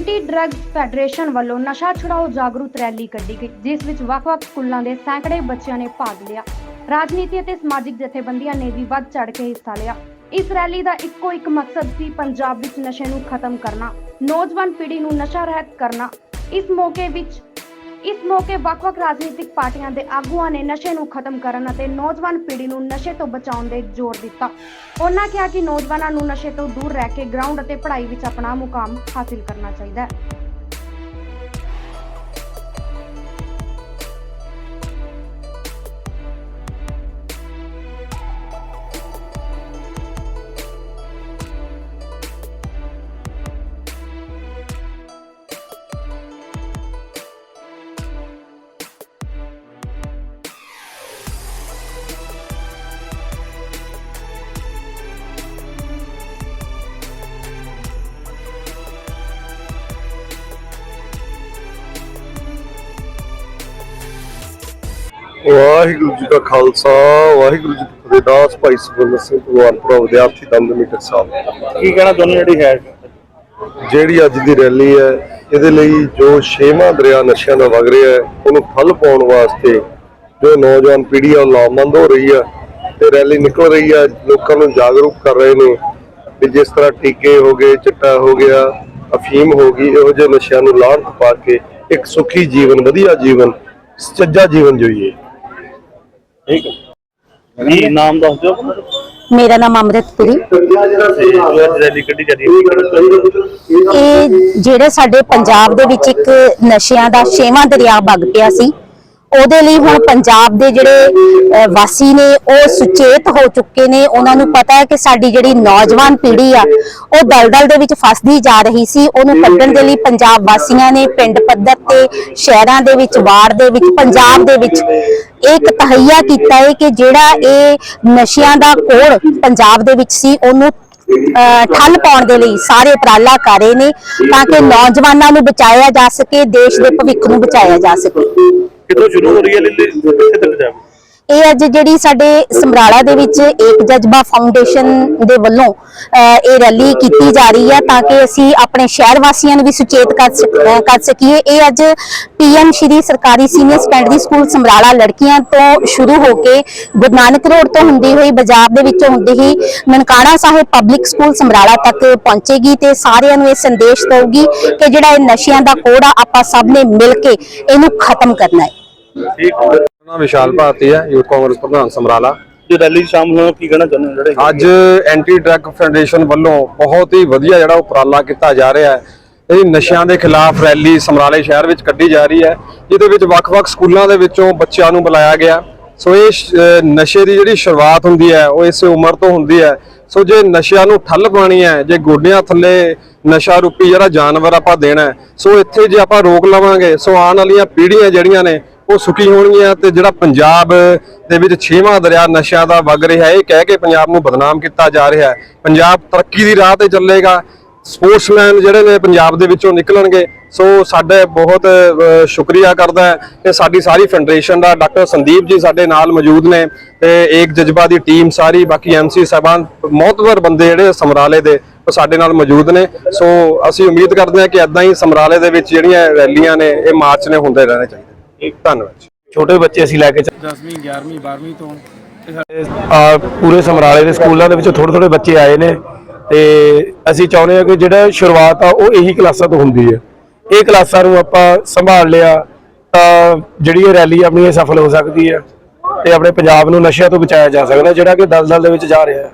Anti drug federation ਵੱਲੋਂ ਨਸ਼ਾ ਛੁਡਾਓ ਜਾਗਰੂਕ ਰੈਲੀ ਕੱਢੀ ਗਈ, ਜਿਸ ਵਿੱਚ ਵੱਖ-ਵੱਖ ਸਕੂਲਾਂ ਦੇ ਸੈਂਕੜੇ ਬੱਚਿਆਂ ਨੇ ਭਾਗ ਲਿਆ। ਰਾਜਨੀਤੀ ਅਤੇ ਸਮਾਜਿਕ ਜਥੇਬੰਦੀਆਂ ਨੇ ਵੀ ਵੱਧ ਚੜ ਕੇ ਹਿੱਸਾ ਲਿਆ। ਇਸ ਰੈਲੀ ਦਾ ਇੱਕੋ ਇੱਕ ਮਕਸਦ ਸੀ ਪੰਜਾਬ ਵਿੱਚ ਨਸ਼ੇ ਨੂੰ ਖਤਮ ਕਰਨਾ, ਨੌਜਵਾਨ ਪੀੜ੍ਹੀ ਨੂੰ ਨਸ਼ਾ ਰਹਿਤ ਕਰਨਾ। ਇਸ ਮੌਕੇ ਵਿੱਚ ਇਸ ਮੌਕੇ ਵੱਖ-ਵੱਖ ਰਾਜਨੀਤਿਕ ਪਾਰਟੀਆਂ ਦੇ ਆਗੂਆਂ ਨੇ ਨਸ਼ੇ ਨੂੰ ਖਤਮ ਕਰਨ ਅਤੇ ਨੌਜਵਾਨ ਪੀੜ੍ਹੀ ਨੂੰ ਨਸ਼ੇ ਤੋਂ ਬਚਾਉਣ ਦੇ ਜ਼ੋਰ ਦਿੱਤਾ। ਉਹਨਾਂ ਕਿਹਾ ਕਿ ਨੌਜਵਾਨਾਂ ਨੂੰ ਨਸ਼ੇ ਤੋਂ ਦੂਰ ਰਹਿ ਕੇ ਗਰਾਊਂਡ ਅਤੇ ਪੜ੍ਹਾਈ ਵਿੱਚ ਆਪਣਾ ਮੁਕਾਮ ਹਾਸਿਲ ਕਰਨਾ ਚਾਹੀਦਾ ਹੈ। ਵਾਹਿਗੁਰੂ ਜੀ ਦਾ ਖਾਲਸਾ ਵਾਹਿਗੁਰੂ ਜੀ ਕੀ ਫਤਿਹ। ਦਾਸ ਭਾਈ ਸੁਖਵਿੰਦਰ ਸਿੰਘ ਭਗਵਾਨਪੁਰਾ ਵਿਦਿਆਰਥੀ ਦਮਦਮੀ ਟਕਸਾਲ ਕੀ ਕਹਿਣਾ ਚਾਹੁੰਦੇ ਜਿਹੜੀ ਹੈ? ਜਿਹੜੀ ਅੱਜ ਦੀ ਰੈਲੀ ਹੈ ਇਹਦੇ ਲਈ ਜੋ ਛੇਵਾਂ ਦਰਿਆ ਨਸ਼ਿਆਂ ਦਾ ਵਗ ਰਿਹਾ ਹੈ ਉਹਨੂੰ ਠੱਲ ਪਾਉਣ ਵਾਸਤੇ ਜੋ ਨੌਜਵਾਨ ਪੀੜ੍ਹੀ ਆ ਉਹ ਲਾਮਬੰਦ ਹੋ ਰਹੀ ਆ। ਤੇ ਰੈਲੀ ਨਿਕਲ ਰਹੀ ਆ ਲੋਕਾਂ ਨੂੰ ਜਾਗਰੂਕ ਕਰ ਰਹੇ ਨੇ ਕਿ ਜਿਸ ਤਰ੍ਹਾਂ ਟੀਕੇ ਹੋ ਗਏ ਚਿੱਟਾ ਹੋ ਗਿਆ ਅਫੀਮ ਹੋ ਗਈ ਇਹੋ ਜਿਹੇ ਨਸ਼ਿਆਂ ਨੂੰ ਲਾਹਨਤ ਪਾ ਕੇ ਇੱਕ ਸੁਖੀ ਜੀਵਨ ਵਧੀਆ ਜੀਵਨ ਸੱਚਾ ਜੀਵਨ ਜਿਉਈਏ ਠੀਕ ਹੈ। ਕੀ ਨਾਮ ਦੱਸ ਦਿਓ ਮੇਰਾ ਨਾਮ ਅੰਮ੍ਰਿਤਪੁਰੀ ਰੈਲੀ ਕੱਢੀ ਜਾ ਹੈ ਇਹ ਜਿਹੜੇ ਸਾਡੇ ਪੰਜਾਬ ਦੇ ਵਿੱਚ ਇੱਕ ਨਸ਼ਿਆਂ ਦਾ ਛੇਵਾਂ ਦਰਿਆ ਵਗ ਪਿਆ ਸੀ ਉਹਦੇ ਲਈ ਹੁਣ ਪੰਜਾਬ ਦੇ ਜਿਹੜੇ ਵਾਸੀ ਨੇ, ਉਹ ਸੁਚੇਤ ਹੋ ਚੁੱਕੇ ਨੇ। ਉਹਨਾਂ ਨੂੰ ਪਤਾ ਹੈ ਕਿ ਸਾਡੀ ਜਿਹੜੀ ਨੌਜਵਾਨ ਪੀੜ੍ਹੀ ਆ, ਉਹ ਦਲਦਲ ਦੇ ਵਿੱਚ ਫਸਦੀ ਜਾ ਰਹੀ ਸੀ। ਉਹਨੂੰ ਕੱਢਣ ਦੇ ਲਈ ਪੰਜਾਬ ਵਾਸੀਆਂ ਨੇ ਪਿੰਡ ਪੱਧਰ ਤੇ, ਸ਼ਹਿਰਾਂ ਦੇ ਵਿੱਚ, ਵਾਰਡ ਦੇ ਵਿੱਚ, ਪੰਜਾਬ ਦੇ ਵਿੱਚ ਇੱਕ ਤਹਈਆ ਕੀਤਾ ਹੈ ਕਿ ਜਿਹੜਾ ਇਹ ਨਸ਼ਿਆਂ ਦਾ ਕੋੜ ਪੰਜਾਬ ਦੇ ਵਿੱਚ ਸੀ, ਉਹਨੂੰ, ਅਹ, ਠੱਲ ਪਾਉਣ ਦੇ ਲਈ ਸਾਰੇ ਉਪਰਾਲਾ ਕਰ ਰਹੇ ਨੇ ਤਾਂ ਕਿ ਨੌਜਵਾਨਾਂ ਨੂੰ ਬਚਾਇਆ ਜਾ ਸਕੇ, ਦੇਸ਼ ਦੇ ਭਵਿੱਖ ਨੂੰ ਬਚਾਇਆ ਜਾ ਸਕੇ। ਕਿੱਥੋਂ ਸ਼ੁਰੂ ਹੋ ਰਹੀ ਹੈ ਲਿੱਲੀ ਕਿੱਥੇ ਤੱਕ ਜਾਵੇ? ਇਹ ਅੱਜ ਜਿਹੜੀ ਸਾਡੇ ਸਮਰਾਲਾ ਦੇ ਵਿੱਚ ਏਕ ਜਜ਼ਬਾ ਫਾਊਂਡੇਸ਼ਨ ਦੇ ਵੱਲੋਂ ਇਹ ਰੈਲੀ ਕੀਤੀ ਜਾ ਰਹੀ ਹੈ ਤਾਂ ਕਿ ਅਸੀਂ ਆਪਣੇ ਸ਼ਹਿਰ ਵਾਸੀਆਂ ਨੂੰ ਵੀ ਸੁਚੇਤ ਕਰ ਸਕ- ਕਰ ਸਕੀਏ। ਇਹ ਅੱਜ ਪੀਐਮ ਸ਼੍ਰੀ ਸਰਕਾਰੀ ਸੀਨੀਅਰ ਸੈਕੰਡਰੀ ਸਕੂਲ ਸਮਰਾਲਾ ਲੜਕੀਆਂ ਤੋਂ ਸ਼ੁਰੂ ਹੋ ਕੇ ਗੁਰੂ ਨਾਨਕ ਰੋਡ ਤੋਂ ਹੁੰਦੀ ਹੋਈ ਬਾਜ਼ਾਰ ਦੇ ਵਿੱਚੋਂ ਹੁੰਦੀ ਹੀ ਨਨਕਾਣਾ ਸਾਹਿਬ ਪਬਲਿਕ ਸਕੂਲ ਸਮਰਾਲਾ ਤੱਕ ਪਹੁੰਚੇਗੀ ਤੇ ਸਾਰਿਆਂ ਨੂੰ ਇਹ ਸੰਦੇਸ਼ ਦਊਗੀ ਕਿ ਜਿਹੜਾ ਇਹ ਨਸ਼ਿਆਂ ਦਾ ਕੋੜਾ ਆਪਾਂ ਸਭ ਨੇ ਮਿਲ ਕੇ ਇਹਨੂੰ ਖਤਮ ਕਰਨਾ ਹੈ। ਨਾਮ ਵਿਸ਼ਾਲ ਭਾਰਤੀ ਹੈ ਯੂਥ ਕਾਂਗਰਸ ਪ੍ਰਧਾਨ ਸਮਰਾਲਾ। ਜੋ ਰੈਲੀ ਸ਼ਾਮਲ ਹੋਣਾ ਕੀ ਕਹਿਣਾ ਚਾਹੁੰਦੇ ਹੋ? ਜਿਹੜੇ ਅੱਜ ਐਂਟੀ ਡਰੱਗ ਫੈਡਰੇਸ਼ਨ ਵੱਲੋਂ ਬਹੁਤ ਹੀ ਵਧੀਆ ਜਿਹੜਾ ਉਪਰਾਲਾ ਕੀਤਾ ਜਾ ਰਿਹਾ ਹੈ। ਇਹ ਨਸ਼ਿਆਂ ਦੇ ਖਿਲਾਫ ਰੈਲੀ ਸਮਰਾਲੇ ਸ਼ਹਿਰ ਵਿੱਚ ਕੱਢੀ ਜਾ ਰਹੀ ਹੈ ਜਿਹਦੇ ਵਿੱਚ ਵੱਖ-ਵੱਖ ਸਕੂਲਾਂ ਦੇ ਵਿੱਚੋਂ ਬੱਚਿਆਂ ਨੂੰ ਬੁਲਾਇਆ ਗਿਆ। ਸੋ ਇਹ ਨਸ਼ੇ ਦੀ ਜਿਹੜੀ ਸ਼ੁਰੂਆਤ ਹੁੰਦੀ ਹੈ ਉਹ ਇਸੇ ਉਮਰ ਤੋਂ ਹੁੰਦੀ ਹੈ। ਸੋ ਜੇ ਨਸ਼ਿਆਂ ਨੂੰ ਠੱਲ ਪਾਣੀ ਹੈ ਜੇ ਗੋਡਿਆਂ ਥੱਲੇ ਨਸ਼ਾ ਰੂਪੀ ਜਿਹੜਾ ਜਾਨਵਰ ਆਪਾਂ ਦੇਣਾ ਸੋ ਇੱਥੇ ਜੇ ਆਪਾਂ ਰੋਕ ਲਵਾਂਗੇ ਸੋ ਆਉਣ ਵਾਲੀਆਂ ਪੀੜ੍ਹੀਆਂ ਜਿਹੜੀਆਂ ਨੇ ਉਹ ਸੁਖੀ ਹੋਣਗੀਆਂ ਤੇ ਜਿਹੜਾ ਪੰਜਾਬ ਦੇ ਵਿੱਚ ਛੇਵਾਂ ਦਰਿਆ ਨਸ਼ਿਆਂ ਦਾ ਵਗ ਰਿਹਾ ਹੈ, ਇਹ ਕਹਿ ਕੇ ਪੰਜਾਬ ਨੂੰ ਬਦਨਾਮ ਕੀਤਾ ਜਾ ਰਿਹਾ ਹੈ। ਪੰਜਾਬ ਤਰੱਕੀ ਦੀ ਰਾਹ ਤੇ ਚੱਲੇਗਾ। ਸਪੋਰਟਸਮੈਨ ਜਿਹੜੇ ਨੇ ਪੰਜਾਬ ਦੇ ਵਿੱਚੋਂ ਨਿਕਲਣਗੇ। ਸੋ ਸਾਡੇ ਬਹੁਤ ਸ਼ੁਕਰੀਆ ਕਰਦਾ ਹੈ ਕਿ ਸਾਡੀ ਸਾਰੀ ਫੈਡਰੇਸ਼ਨ ਦਾ, ਡਾਕਟਰ ਸੰਦੀਪ ਜੀ ਸਾਡੇ ਨਾਲ ਮੌਜੂਦ ਨੇ ਤੇ ਏਕ ਜਜ਼ਬਾ ਦੀ ਟੀਮ ਸਾਰੀ, ਬਾਕੀ ਐਮਸੀ ਸਾਹਿਬਾਨ ਮੌਤਵਰ ਬੰਦੇ ਜਿਹੜੇ ਸਮਰਾਲੇ ਦੇ, ਉਹ ਸਾਡੇ ਨਾਲ ਮੌਜੂਦ ਨੇ। ਸੋ ਅਸੀਂ ਉਮੀਦ ਕਰਦੇ ਹਾਂ ਕਿ ਇਦਾਂ ਹੀ ਸਮਰਾਲੇ ਦੇ ਵਿੱਚ ਜਿਹੜੀਆਂ ਰੈਲੀਆਂ ਨੇ, ਇਹ ਮਾਰਚ ਨੇ ਹੁੰਦੇ ਰਹਿਣੇ ਚਾਹੀਦੇ। ਇੱਕ ਧੰਨਵਾਦ। ਛੋਟੇ ਬੱਚੇ ਅਸੀਂ ਲੈ ਕੇ 10ਵੀਂ 11ਵੀਂ 12ਵੀਂ ਤੋਂ ਤੇ ਸਾਡੇ ਆ ਪੂਰੇ ਸਮਰਾਲੇ ਦੇ ਸਕੂਲਾਂ ਦੇ ਵਿੱਚੋਂ ਥੋੜੇ ਥੋੜੇ ਬੱਚੇ ਆਏ ਨੇ ਤੇ ਅਸੀਂ ਚਾਹੁੰਦੇ ਹਾਂ ਕਿ ਜਿਹੜਾ ਸ਼ੁਰੂਆਤ ਆ ਉਹ ਇਹੀ ਕਲਾਸਾਂ ਤੋਂ ਹੁੰਦੀ ਹੈ ਇਹ ਕਲਾਸਾਂ ਨੂੰ ਆਪਾਂ ਸੰਭਾਲ ਲਿਆ ਤਾਂ ਜਿਹੜੀ ਇਹ ਰੈਲੀ ਆਪਣੀ ਇਹ ਸਫਲ ਹੋ ਸਕਦੀ ਹੈ ਤੇ ਆਪਣੇ ਪੰਜਾਬ ਨੂੰ ਨਸ਼ਿਆਂ ਤੋਂ ਬਚਾਇਆ ਜਾ ਸਕਦਾ ਜਿਹੜਾ ਕਿ ਦਲਦਲ ਦੇ ਵਿੱਚ ਜਾ ਰਿਹਾ ਹੈ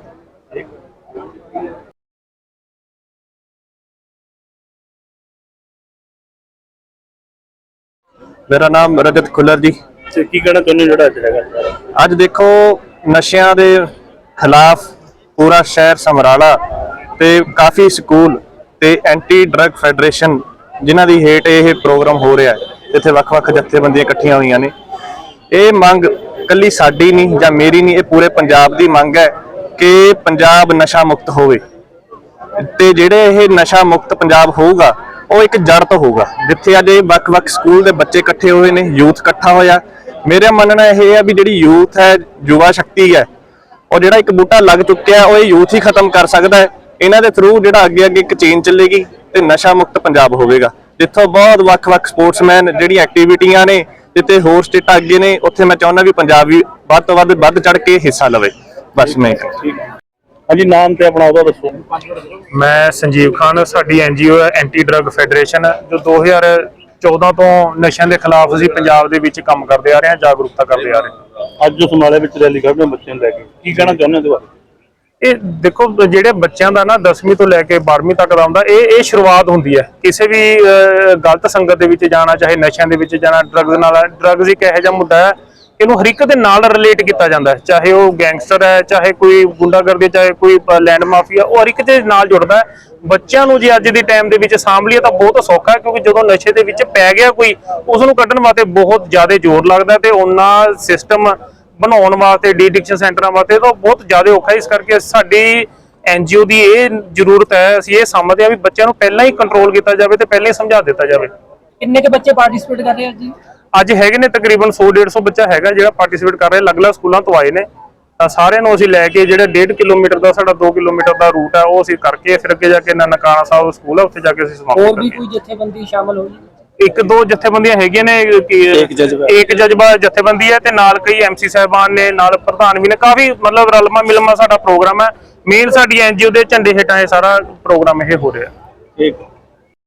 ਮੇਰਾ ਨਾਮ ਰਜਤ ਖੁੱਲਰ ਜੀ। ਤੇ ਕੀ ਕਹਿਣਾ ਚਾਹੁੰਦੇ ਹੋ ਜਿਹੜਾ ਅੱਜ ਹੈਗਾ? ਅੱਜ ਦੇਖੋ ਨਸ਼ਿਆਂ ਦੇ ਖਿਲਾਫ ਪੂਰਾ ਸ਼ਹਿਰ ਸਮਰਾਲਾ ਤੇ ਕਾਫੀ ਸਕੂਲ ਤੇ ਐਂਟੀ ਡਰੱਗ ਫੈਡਰੇਸ਼ਨ ਜਿਨ੍ਹਾਂ ਦੀ ਹੇਠ ਇਹ ਪ੍ਰੋਗਰਾਮ ਹੋ ਰਿਹਾ ਹੈ। ਇੱਥੇ ਵੱਖ-ਵੱਖ ਜਥੇਬੰਦੀਆਂ ਇਕੱਠੀਆਂ ਹੋਈਆਂ ਨੇ। ਇਹ ਮੰਗ ਕੱਲੀ ਸਾਡੀ ਨਹੀਂ ਜਾਂ ਮੇਰੀ ਨਹੀਂ ਇਹ ਪੂਰੇ ਪੰਜਾਬ ਦੀ ਮੰਗ ਹੈ ਕਿ ਪੰਜਾਬ ਨਸ਼ਾ ਮੁਕਤ ਹੋਵੇ। ਤੇ ਜਿਹੜੇ ਇਹ ਨਸ਼ਾ ਮੁਕਤ ਪੰਜਾਬ ਹੋਊਗਾ ਉਹ ਇੱਕ ਜੜ ਤੋਂ ਹੋਊਗਾ, ਜਿੱਥੇ ਅੱਜ ਇਹ ਵੱਖ-ਵੱਖ ਸਕੂਲ ਦੇ ਬੱਚੇ ਇਕੱਠੇ ਹੋਏ ਨੇ, ਯੂਥ ਇਕੱਠਾ ਹੋਇਆ। ਮੇਰਾ ਮੰਨਣਾ ਇਹ ਹੈ ਵੀ ਜਿਹੜੀ ਯੂਥ ਹੈ, ਯੁਵਾ ਸ਼ਕਤੀ ਹੈ, ਉਹ ਜਿਹੜਾ ਇੱਕ ਬੂਟਾ ਲੱਗ ਚੁੱਕਿਆ, ਉਹ ਇਹ ਯੂਥ ਹੀ ਖਤਮ ਕਰ ਸਕਦਾ ਹੈ। ਇਹਨਾਂ ਦੇ ਥਰੂ ਜਿਹੜਾ ਅੱਗੇ ਅੱਗੇ ਇੱਕ ਚੇਨ ਚੱਲੇਗੀ ਤੇ ਨਸ਼ਾ ਮੁਕਤ ਪੰਜਾਬ ਹੋਵੇਗਾ। ਜਿੱਥੋਂ ਬਹੁਤ ਵੱਖ-ਵੱਖ ਸਪੋਰਟਸਮੈਨ ਜਿਹੜੀਆਂ ਐਕਟੀਵਿਟੀਆਂ ਨੇ, ਜਿੱਥੇ ਹੋਰ ਸਟੇਟਾਂ ਅੱਗੇ ਨੇ, ਉੱਥੇ ਮੈਂ ਚਾਹੁੰਦਾ ਵੀ ਪੰਜਾਬ ਵੀ ਵੱਧ ਤੋਂ ਵੱਧ ਵੱਧ ਚੜ ਕੇ ਹਿੱਸਾ ਲਵੇ। ਬਸ ਮੈਂ ਹਾਂਜੀ ਨਾਮ ਤੇ ਆਪਣਾ ਉਹਦਾ ਦੱਸੋ। ਮੈਂ ਸੰਜੀਵ ਖਾਨ ਸਾਡੀ ਐਨਜੀਓ ਹੈ ਐਂਟੀ ਡਰੱਗ ਫੈਡਰੇਸ਼ਨ ਜੋ 2014 ਤੋਂ ਨਸ਼ਿਆਂ ਦੇ ਖਿਲਾਫ ਅਸੀਂ ਪੰਜਾਬ ਦੇ ਵਿੱਚ ਕੰਮ ਕਰਦੇ ਆ ਰਹੇ ਹਾਂ ਜਾਗਰੂਕਤਾ ਕਰਦੇ ਆ ਰਹੇ ਹਾਂ। ਅੱਜ ਜੋ ਸਮਰਾਲੇ ਵਿੱਚ ਰੈਲੀ ਕੱਢ ਰਹੇ ਹੋ ਬੱਚਿਆਂ ਨੂੰ ਲੈ ਕੇ। ਕੀ ਕਹਿਣਾ ਚਾਹੁੰਦੇ ਹੋ ਇਹਦੇ ਬਾਰੇ? ਇਹ ਦੇਖੋ ਜਿਹੜੇ ਬੱਚਿਆਂ ਦਾ ਨਾ 10ਵੀਂ ਤੋਂ ਲੈ ਕੇ 12ਵੀਂ ਤੱਕ ਦਾ ਹੁੰਦਾ ਇਹ ਇਹ ਸ਼ੁਰੂਆਤ ਹੁੰਦੀ ਹੈ। ਕਿਸੇ ਵੀ ਗਲਤ ਸੰਗਤ ਦੇ ਵਿੱਚ ਜਾਣਾ ਚਾਹੇ ਨਸ਼ਿਆਂ ਦੇ ਵਿੱਚ ਜਾਣਾ ਡਰੱਗਸ ਨਾਲ ਡਰੱਗਸ ਇੱਕ ਇਹੋ ਜਿਹਾ ਮੁੱਦਾ ਹੈ ਇਹਨੂੰ ਹਰ ਇੱਕ ਦੇ ਨਾਲ ਰਿਲੇਟ ਕੀਤਾ ਜਾਂਦਾ ਹੈ। ਚਾਹੇ ਉਹ ਗੈਂਗਸਟਰ ਹੈ, ਚਾਹੇ ਕੋਈ ਗੁੰਡਾਗਰਦੀ ਚਾਹੇ ਕੋਈ ਲੈਂਡ ਮਾਫੀਆ ਉਹ ਹਰ ਇੱਕ ਦੇ ਨਾਲ ਜੁੜਦਾ ਹੈ। ਬੱਚਿਆਂ ਨੂੰ ਜੇ ਅੱਜ ਦੇ ਟਾਈਮ ਦੇ ਵਿੱਚ ਸਾਂਭ ਲਈਏ ਤਾਂ ਬਹੁਤ ਸੌਖਾ ਹੈ, ਕਿਉਂਕਿ ਜਦੋਂ ਨਸ਼ੇ ਦੇ ਵਿੱਚ ਪੈ ਗਿਆ ਕੋਈ, ਉਸ ਨੂੰ ਕੱਢਣ ਵਾਸਤੇ ਬਹੁਤ ਜ਼ਿਆਦਾ ਜ਼ੋਰ ਲੱਗਦਾ ਤੇ ਉਹਨਾਂ ਸਿਸਟਮ ਬਣਾਉਣ ਵਾਸਤੇ ਡੀਡਿਕਸ਼ਨ ਸੈਂਟਰਾਂ ਵਾਸਤੇ ਤਾਂ ਬਹੁਤ ਜ਼ਿਆਦਾ ਔਖਾ ਇਸ ਕਰਕੇ ਸਾਡੀ ਐਨਜੀਓ ਦੀ ਇਹ ਜ਼ਰੂਰਤ ਹੈ, ਅਸੀਂ ਇਹ ਸਮਝਦੇ ਹਾਂ ਵੀ ਬੱਚਿਆਂ ਨੂੰ ਪਹਿਲਾਂ ਹੀ ਕੰਟਰੋਲ ਕੀਤਾ ਜਾਵੇ ਤੇ ਪਹਿਲਾਂ ਹੀ ਸਮਝਾ ਦਿੱਤਾ ਜਾਵੇ। ਕਿੰਨੇ ਕੇ ਬੱਚੇ ਪਾਰਟਿਸਿਪੇਟ ਕਰ ਰਹੇ ਆ ਜੀ? ਅੱਜ ਹੈਗੇ ਨੇ ਤਕਰੀਬਨ 100 150 ਬੱਚਾ ਹੈਗਾ ਜਿਹੜਾ ਪਾਰਟਿਸਿਪੇਟ ਕਰ ਰਿਹਾ ਅਲੱਗ-ਅਲੱਗ ਸਕੂਲਾਂ ਤੋਂ ਆਏ ਨੇ। ਤਾਂ ਸਾਰਿਆਂ ਨੂੰ ਅਸੀਂ ਲੈ ਕੇ ਜਿਹੜਾ 1.5 ਕਿਲੋਮੀਟਰ ਦਾ ਸਾਡਾ 2 ਕਿਲੋਮੀਟਰ ਦਾ ਰੂਟ ਹੈ ਉਹ ਅਸੀਂ ਕਰਕੇ ਫਿਰ ਅੱਗੇ ਜਾ ਕੇ ਨਨਕਾਣਾ ਸਾਹਿਬ ਸਕੂਲ ਹੈ ਉੱਥੇ ਜਾ ਕੇ ਅਸੀਂ ਸਮਾਪਤ ਹੋਰ ਵੀ ਕੋਈ ਜਥੇਬੰਦੀ ਸ਼ਾਮਲ ਹੋਈ? ਇੱਕ ਦੋ ਜਥੇਬੰਦੀਆਂ ਹੈਗੀਆਂ ਨੇ ਕਿ ਇੱਕ ਜਜ਼ਬਾ। ਇੱਕ ਜਜ਼ਬਾ ਜਥੇਬੰਦੀ ਹੈ ਤੇ ਨਾਲ ਕਈ ਐਮਸੀ ਸਾਹਿਬਾਨ ਨੇ ਨਾਲ ਪ੍ਰਧਾਨ ਵੀ ਨੇ। ਕਾਫੀ ਮਤਲਬ ਰਲਮਾ ਮਿਲਮਾ ਸਾਡਾ ਪ੍ਰੋਗਰਾਮ ਹੈ ਮੇਨ ਸਾਡੀ ਐਨਜੀਓ ਦੇ ਝੰਡੇ ਹੇਠਾਂ ਇਹ ਸਾਰਾ ਪ੍ਰੋਗਰਾਮ ਇਹ ਹੋ ਰਿਹਾ। ਠੀਕ